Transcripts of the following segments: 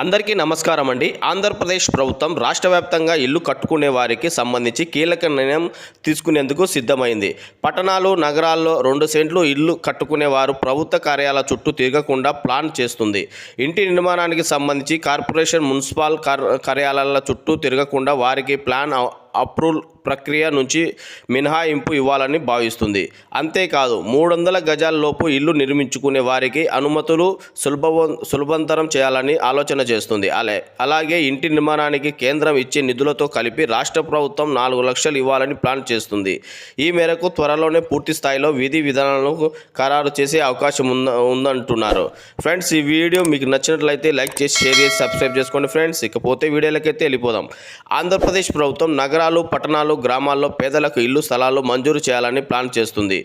అందరికీ నమస్కారం అండి. ఆంధ్రప్రదేశ్ ప్రభుత్వం రాష్ట్ర వ్యాప్తంగా ఇల్లు కట్టుకునే వారికి సంబంధించి కీలక నిర్ణయం తీసుకునేందుకు సిద్ధమైంది. పట్టణాలు నగరాల్లో రెండు సెంట్లు ఇల్లు కట్టుకునే వారు ప్రభుత్వ కార్యాల చుట్టూ తిరగకుండా ప్లాన్ చేస్తుంది. ఇంటి నిర్మాణానికి సంబంధించి కార్పొరేషన్ మున్సిపల్ కార్ కార్యాలయాల చుట్టూ తిరగకుండా వారికి ప్లాన్ అప్రూవల్ ప్రక్రియ నుంచి మినహాయింపు ఇవ్వాలని భావిస్తుంది. అంతేకాదు మూడు వందల గజాల లోపు ఇల్లు నిర్మించుకునే వారికి అనుమతులు సులభ సులభంతరం చేయాలని ఆలోచన చేస్తుంది. అలే అలాగే ఇంటి నిర్మాణానికి కేంద్రం ఇచ్చే నిధులతో కలిపి రాష్ట్ర ప్రభుత్వం నాలుగు లక్షలు ఇవ్వాలని ప్లాన్ చేస్తుంది. ఈ మేరకు త్వరలోనే పూర్తి స్థాయిలో విధి విధానాలను ఖరారు చేసే అవకాశం ఉంద ఉందంటున్నారు. ఫ్రెండ్స్ ఈ వీడియో మీకు నచ్చినట్లయితే లైక్ చేసి షేర్ చేసి సబ్స్క్రైబ్ చేసుకోండి ఫ్రెండ్స్. ఇకపోతే వీడియోలకైతే వెళ్ళిపోదాం. ఆంధ్రప్రదేశ్ ప్రభుత్వం నగరాలు పట్టణాలు గ్రామాల్లో పేదలకు ఇల్లు స్థలాలు మంజూరు చేయాలని ప్లాన్ చేస్తుంది.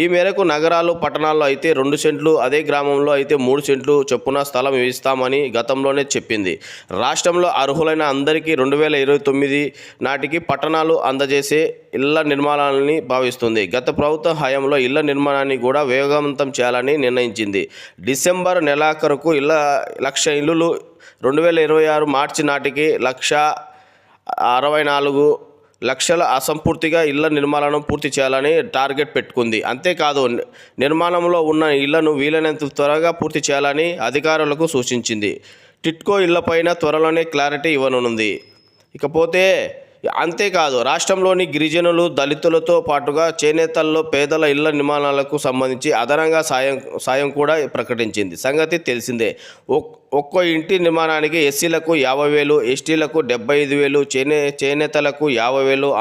ఈ మేరకు నగరాలు పట్టణాల్లో అయితే రెండు సెంట్లు అదే గ్రామంలో అయితే మూడు సెంట్లు చొప్పున స్థలం ఇస్తామని గతంలోనే చెప్పింది. రాష్ట్రంలో అర్హులైన అందరికీ రెండు వేల ఇరవై తొమ్మిది నాటికి పట్టణాలు అందజేసే ఇళ్ళ నిర్మాణాలని భావిస్తుంది. గత ప్రభుత్వ హయాంలో ఇళ్ళ నిర్మాణాన్ని కూడా వేగవంతం చేయాలని నిర్ణయించింది. డిసెంబర్ నెలాఖరుకు ఇళ్ళ లక్ష ఇల్లులు రెండు వేల ఇరవై ఆరు మార్చి నాటికి లక్ష అరవై నాలుగు లక్షల అసంపూర్తిగా ఇళ్ళ నిర్మాణం పూర్తి చేయాలని టార్గెట్ పెట్టుకుంది. అంతేకాదు నిర్మాణంలో ఉన్న ఇళ్ళను వీలైనంత త్వరగా పూర్తి చేయాలని అధికారులకు సూచించింది. టిట్కో ఇళ్ళపైన త్వరలోనే క్లారిటీ ఇవ్వనుంది. ఇకపోతే అంతేకాదు రాష్ట్రంలోని గిరిజనులు దళితులతో పాటుగా చేనేతల్లో పేదల ఇళ్ళ నిర్మాణాలకు సంబంధించి అదనంగా సాయం సాయం కూడా ప్రకటించింది. సంగతి తెలిసిందే. ఒక్- ఒక్కో ఇంటి నిర్మాణానికి ఎస్సీలకు యాభై వేలు ఎస్టీలకు డెబ్బై ఐదు వేలు చేనే చేనేతలకు యాభై వేలు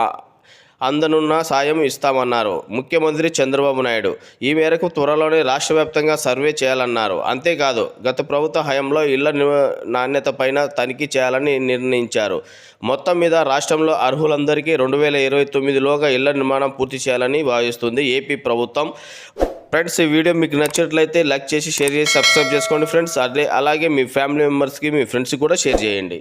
అందనున్న సాయం ఇస్తామన్నారు. ముఖ్యమంత్రి చంద్రబాబు నాయుడు ఈ మేరకు త్వరలోనే రాష్ట్ర వ్యాప్తంగా సర్వే చేయాలన్నారు. అంతేకాదు గత ప్రభుత్వ హయాంలో ఇళ్ళ నాణ్యత పైన తనిఖీ చేయాలని నిర్ణయించారు. మొత్తం మీద రాష్ట్రంలో అర్హులందరికీ రెండు వేల ఇరవై తొమ్మిదిలోగా ఇళ్ళ నిర్మాణం పూర్తి చేయాలని భావిస్తుంది ఏపీ ప్రభుత్వం. ఫ్రెండ్స్ ఈ వీడియో మీకు నచ్చినట్లయితే లైక్ చేసి షేర్ చేసి సబ్స్క్రైబ్ చేసుకోండి ఫ్రెండ్స్. అదే అలాగే మీ ఫ్యామిలీ మెంబర్స్కి మీ ఫ్రెండ్స్కి కూడా షేర్ చేయండి.